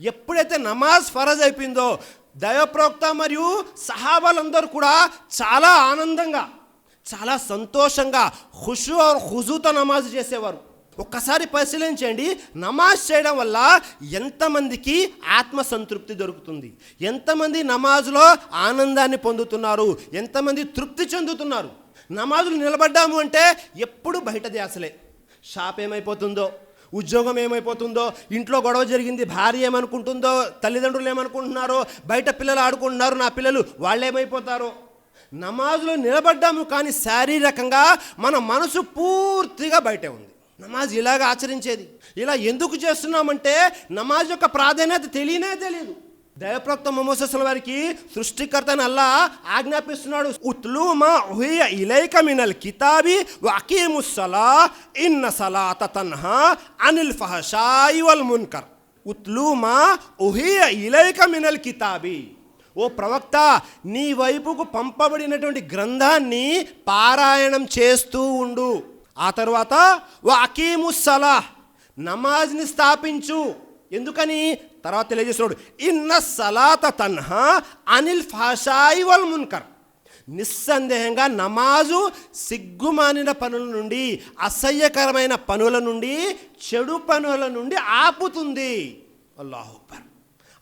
ఎప్పుడైతే నమాజ్ ఫరజ్ అయిపోయిందో దైవప్రవక్త మరియు సహాబాలందరూ కూడా చాలా ఆనందంగా చాలా సంతోషంగా హుషు హుజుతో నమాజ్ చేసేవారు. ఒక్కసారి పరిశీలించండి. నమాజ్ చేయడం వల్ల ఎంతమందికి ఆత్మ సంతృప్తి దొరుకుతుంది? ఎంతమంది నమాజ్లో ఆనందాన్ని పొందుతున్నారు? ఎంతమంది తృప్తి చెందుతున్నారు? నమాజులు నిలబడ్డాము అంటే ఎప్పుడు బయట ధ్యాసలే. షాప్ ఏమైపోతుందో ఉద్యోగం ఏమైపోతుందో ఇంట్లో గొడవ జరిగింది భార్య ఏమనుకుంటుందో తల్లిదండ్రులు ఏమనుకుంటున్నారో బయట పిల్లలు ఆడుకుంటున్నారు నా పిల్లలు వాళ్ళు ఏమైపోతారో? నమాజ్లో నిలబడ్డాము కానీ శారీరకంగా మన మనసు పూర్తిగా బయటే ఉంది. నమాజ్ ఇలాగ ఆచరించేది. ఇలా ఎందుకు చేస్తున్నామంటే నమాజ్ యొక్క ప్రాధాన్యత తెలియనే తెలియదు దైవప్రక్త మొమోసస్ల వారికి సృష్టికర్తను అల్లా ఆజ్ఞాపిస్తున్నాడు. ఉత్లు మా ఉహియ ఇలైక మినల్ కితాబి వకీము సలా ఇన్న సలాత తన్హా అనిల్ ఫహషాయి వల్ మున్కర్. ఉత్లు మా ఉహియ ఇలైక మినల్ కితాబి. ఓ ప్రవక్త నీ వైపుకు పంపబడినటువంటి గ్రంథాన్ని పారాయణం చేస్తూ ఉండు. ఆ తర్వాత వాకీము సలా నమాజ్ని స్థాపించు. ఎందుకని? తర్వాత తెలియజేస్తున్నాడు ఇన్న సలాత తన్హా అనిల్ ఫాషాయి వల్ మున్కర్. నిస్సందేహంగా నమాజు సిగ్గుమానిన పనుల నుండి అసహ్యకరమైన పనుల నుండి చెడు పనుల నుండి ఆపుతుంది. అల్లాహుబర్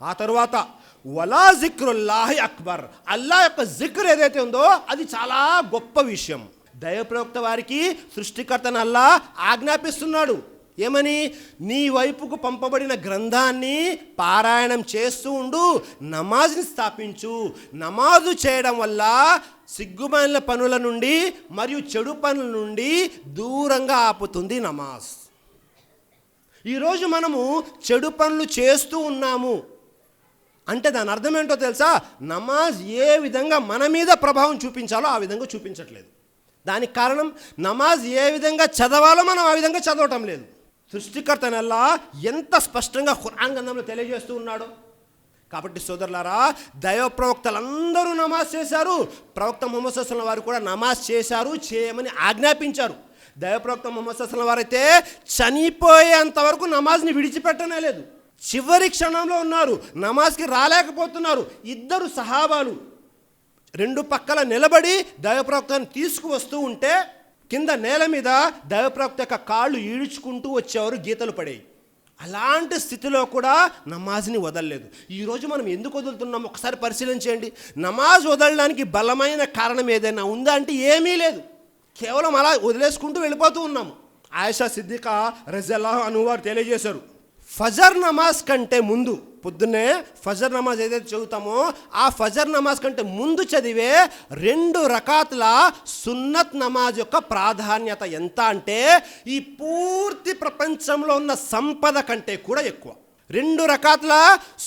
ఆ తరువాత వలా జిక్రుల్లాహి అక్బర్. అల్లా యొక్క జిక్ర్ ఏదైతే ఉందో అది చాలా గొప్ప విషయం. దైవప్రవక్త వారికి సృష్టికర్తను అల్లా ఆజ్ఞాపిస్తున్నాడు. ఏమని? నీ వైపుకు పంపబడిన గ్రంథాన్ని పారాయణం చేస్తూ ఉండు నమాజ్ని స్థాపించు. నమాజు చేయడం వల్ల సిగ్గుమైన పనుల నుండి మరియు చెడు పనుల నుండి దూరంగా ఆపుతుంది నమాజ్. ఈరోజు మనము చెడు పనులు చేస్తూ ఉన్నాము. అంటే దాని అర్థం ఏంటో తెలుసా? నమాజ్ ఏ విధంగా మన మీద ప్రభావం చూపించాలో ఆ విధంగా చూపించట్లేదు. దానికి కారణం నమాజ్ ఏ విధంగా చదవాలో మనం ఆ విధంగా చదవటం లేదు. సృష్టికర్తనల్లా ఎంత స్పష్టంగా హురాంగంధంలో తెలియజేస్తూ ఉన్నాడు. కాబట్టి సోదరులారా దైవ ప్రవక్తలందరూ నమాజ్ చేశారు. ప్రవక్త మొహమ్మద్ వారు కూడా నమాజ్ చేశారు చేయమని ఆజ్ఞాపించారు. దైవప్రవక్త మొహమ్మద్ వారైతే చనిపోయేంత వరకు నమాజ్ని విడిచిపెట్టనే లేదు. చివరి క్షణంలో ఉన్నారు నమాజ్కి రాలేకపోతున్నారు. ఇద్దరు సహాబాలు రెండు పక్కల నిలబడి దైవప్రవక్తను తీసుకువస్తూ ఉంటే కింద నేల మీద దైవప్రవక్త యొక్క కాళ్ళు ఈడ్చుకుంటూ వచ్చేవారు గీతలు పడేవి అలాంటి స్థితిలో కూడా నమాజ్ని వదలలేదు. ఈరోజు మనం ఎందుకు వదులుతున్నాం? ఒకసారి పరిశీలించేయండి నమాజ్ వదలడానికి బలమైన కారణం ఏదైనా ఉందా అంటే ఏమీ లేదు. కేవలం అలా వదిలేసుకుంటూ వెళ్ళిపోతూ ఉన్నాము. ఆయిషా సిద్దికా రజల్లాహ్ అనువారు తెలియజేశారు. ఫజర్ నమాజ్ కంటే ముందు పొద్దున్నే ఫజర్ నమాజ్ ఏదైతే చదువుతామో ఆ ఫజర్ నమాజ్ కంటే ముందు చదివే రెండు రకాతుల సున్నత్ నమాజ్ యొక్క ప్రాధాన్యత ఎంత అంటే ఈ పూర్తి ప్రపంచంలో ఉన్న సంపద కంటే కూడా ఎక్కువ. రెండు రకాతుల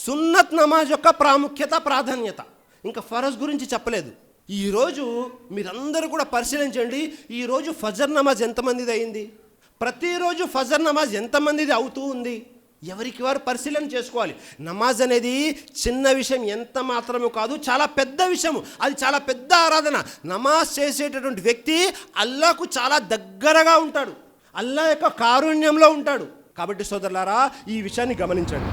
సున్నత్ నమాజ్ యొక్క ప్రాముఖ్యత ప్రాధాన్యత. ఇంకా ఫరజ్ గురించి చెప్పలేదు. ఈరోజు మీరందరూ కూడా పరిశీలించండి ఈరోజు ఫజర్ నమాజ్ ఎంతమందిది అయింది? ప్రతిరోజు ఫజర్ నమాజ్ ఎంతమందిది అవుతూ ఉంది? ఎవరికి వారు పరిశీలన చేసుకోవాలి. నమాజ్ అనేది చిన్న విషయం ఎంత మాత్రమే కాదు చాలా పెద్ద విషయం అది చాలా పెద్ద ఆరాధన. నమాజ్ చేసేటటువంటి వ్యక్తి అల్లాకు చాలా దగ్గరగా ఉంటాడు. అల్లా యొక్క కారుణ్యంలో ఉంటాడు. కాబట్టి సోదరులారా ఈ విషయాన్ని గమనించండి.